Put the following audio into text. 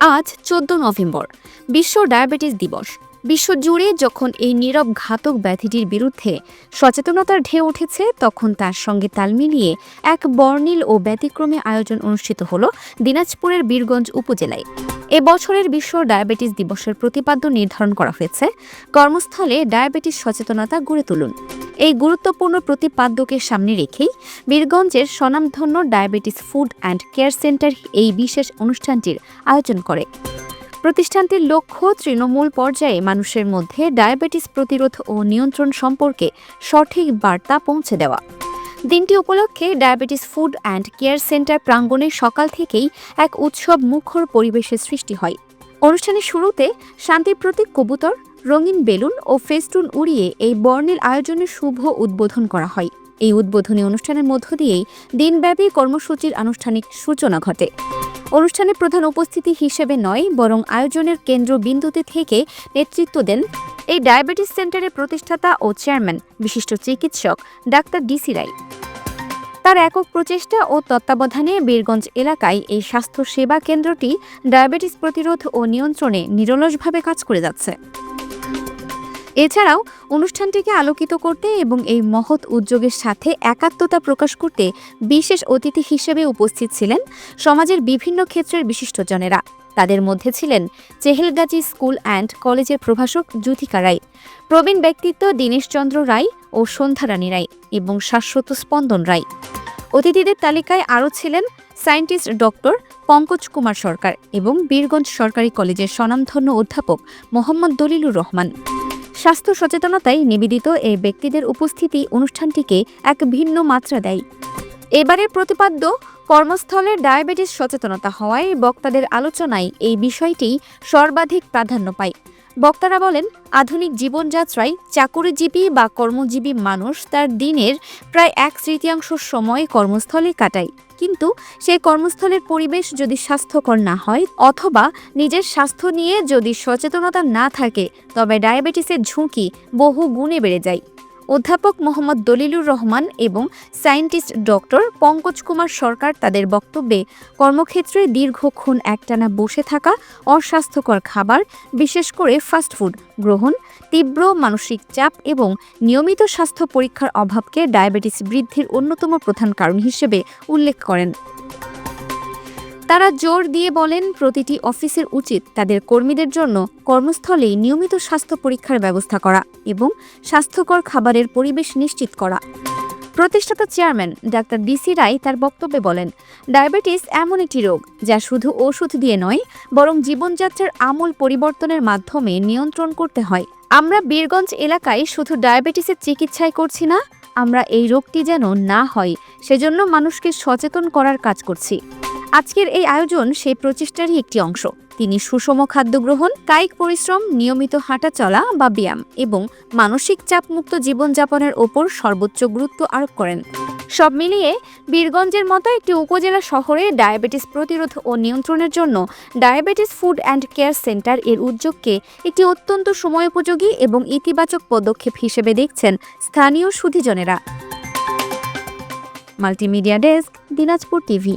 আজ চোদ্দ নভেম্বর, বিশ্ব ডায়াবেটিস দিবস। বিশ্বজুড়ে যখন এই নীরব ঘাতক ব্যাধিটির বিরুদ্ধে সচেতনতার ঢেউ উঠেছে, তখন তার সঙ্গে তাল মিলিয়ে এক বর্ণিল ও ব্যতিক্রমে আয়োজন অনুষ্ঠিত হল দিনাজপুরের বীরগঞ্জ উপজেলায়। এ বছরের বিশ্ব ডায়াবেটিস দিবসের প্রতিপাদ্য নির্ধারণ করা হয়েছে। কর্মস্থলে ডায়াবেটিস সচেতনতা গড়ে তুলুন। এই গুরুত্বপূর্ণ প্রতিপাদ্যকে সামনে রেখেই বীরগঞ্জের স্বনামধন্য diabetes food and care centre এই বিশেষ অনুষ্ঠানটির আয়োজন করে। প্রতিষ্ঠানটির লক্ষ্য তৃণমূল পর্যায়ে মানুষের মধ্যে ডায়াবেটিস প্রতিরোধ ও নিয়ন্ত্রণ সম্পর্কে সঠিক বার্তা পৌঁছে দেওয়া। দিনটি উপলক্ষে diabetes food and care centre প্রাঙ্গণে সকাল থেকেই এক উৎসব মুখর পরিবেশের সৃষ্টি হয়। অনুষ্ঠানের শুরুতে শান্তির প্রতীক কবুতর রঙিন বেলুন ও ফেস্টুন উড়িয়ে এই বর্ণের আয়োজনের শুভ উদ্বোধন করা হয়। এই উদ্বোধনী অনুষ্ঠানের মধ্য দিয়েই দিনব্যাপী কর্মসূচির আনুষ্ঠানিক সূচনা ঘটে। অনুষ্ঠানে প্রধান উপস্থিতি হিসেবে নয়, বরং আয়োজনের কেন্দ্রবিন্দুতে থেকে নেতৃত্ব দেন এই ডায়াবেটিস সেন্টারের প্রতিষ্ঠাতা ও চেয়ারম্যান, বিশিষ্ট চিকিৎসক ডাক্তার ডিসি রায়। তার একক প্রচেষ্টা ও তত্ত্বাবধানে বীরগঞ্জ এলাকায় এই স্বাস্থ্য সেবা কেন্দ্রটি ডায়াবেটিস প্রতিরোধ ও নিয়ন্ত্রণে নিরলসভাবে কাজ করে যাচ্ছে। এছাড়াও অনুষ্ঠানটিকে আলোকিত করতে এবং এই মহৎ উদ্যোগের সাথে একাত্মতা প্রকাশ করতে বিশেষ অতিথি হিসেবে উপস্থিত ছিলেন সমাজের বিভিন্ন ক্ষেত্রের বিশিষ্টজনেরা। তাদের মধ্যে ছিলেন চেহেলগাজী স্কুল অ্যান্ড কলেজের প্রভাষক জ্যোতিকা রায়, প্রবীণ ব্যক্তিত্ব দীনেশচন্দ্র রায় ও সন্ধ্যারানী রায় এবং শাশ্বত স্পন্দন রায়। অতিথিদের তালিকায় আরও ছিলেন সায়েন্টিস্ট ডক্টর পঙ্কজ কুমার সরকার এবং বীরগঞ্জ সরকারি কলেজের স্বনামধন্য অধ্যাপক মোহাম্মদ দলিলুর রহমান। স্বাস্থ্য সচেতনতায় নিবেদিত এই ব্যক্তিদের উপস্থিতি অনুষ্ঠানটিকে এক ভিন্ন মাত্রা দেয়। এবারের প্রতিপাদ্য কর্মস্থলের ডায়াবেটিস সচেতনতা হওয়ায় বক্তাদের আলোচনায় এই বিষয়টি সর্বাধিক প্রাধান্য পায়। বক্তারা বলেন, আধুনিক জীবনযাত্রায় চাকুরিজীবী বা কর্মজীবী মানুষ তার দিনের প্রায় এক তৃতীয়াংশ সময় কর্মস্থলে কাটায়। কিন্তু সেই কর্মস্থলের পরিবেশ যদি স্বাস্থ্যকর না হয় অথবা নিজের স্বাস্থ্য নিয়ে যদি সচেতনতা না থাকে, তবে ডায়াবেটিসের ঝুঁকি বহু গুণে বেড়ে যায়। অধ্যাপক মোহাম্মদ দলিলুর রহমান এবং সায়েন্টিস্ট ডক্টর পঙ্কজ কুমার সরকার তাদের বক্তব্যে, কর্মক্ষেত্রে দীর্ঘক্ষণ একটানা বসে থাকা অস্বাস্থ্যকর খাবার, বিশেষ করে ফাস্টফুড গ্রহণ, তীব্র মানসিক চাপ এবং নিয়মিত স্বাস্থ্য পরীক্ষার অভাবকে ডায়াবেটিস বৃদ্ধির অন্যতম প্রধান কারণ হিসেবে উল্লেখ করেন। তারা জোর দিয়ে বলেন, প্রতিটি অফিসের উচিত তাদের কর্মীদের জন্য কর্মস্থলেই নিয়মিত স্বাস্থ্য পরীক্ষার ব্যবস্থা করা এবং স্বাস্থ্যকর খাবারের পরিবেশ নিশ্চিত করা। প্রতিষ্ঠাতা চেয়ারম্যান ডাক্তার ডিসি রায় তার বক্তব্যে বলেন, ডায়াবেটিস এমন একটি রোগ যা শুধু ওষুধ দিয়ে নয়, বরং জীবনযাত্রার আমূল পরিবর্তনের মাধ্যমে নিয়ন্ত্রণ করতে হয়। আমরা বীরগঞ্জ এলাকায় শুধু ডায়াবেটিসের চিকিৎসাই করছি না, আমরা এই রোগটি যেন না হয়, সেজন্য মানুষকে সচেতন করার কাজ করছি। আজকের এই আয়োজন সেই প্রচেষ্টারই একটি অংশ। তিনি সুষম খাদ্য গ্রহণ, কায়িক পরিশ্রম, নিয়মিত হাঁটা চলা বা ব্যায়াম এবং মানসিক চাপমুক্ত জীবনযাপনের ওপর সর্বোচ্চ গুরুত্ব আরোপ করেন। সব মিলিয়ে বীরগঞ্জের মতো একটি উপজেলা শহরে ডায়াবেটিস প্রতিরোধ ও নিয়ন্ত্রণের জন্য diabetes food and care centre এর উদ্যোগকে একটি অত্যন্ত সময়োপযোগী এবং ইতিবাচক পদক্ষেপ হিসেবে দেখছেন স্থানীয় সুধীজনেরা। Multimedia desk, Dinajpur TV.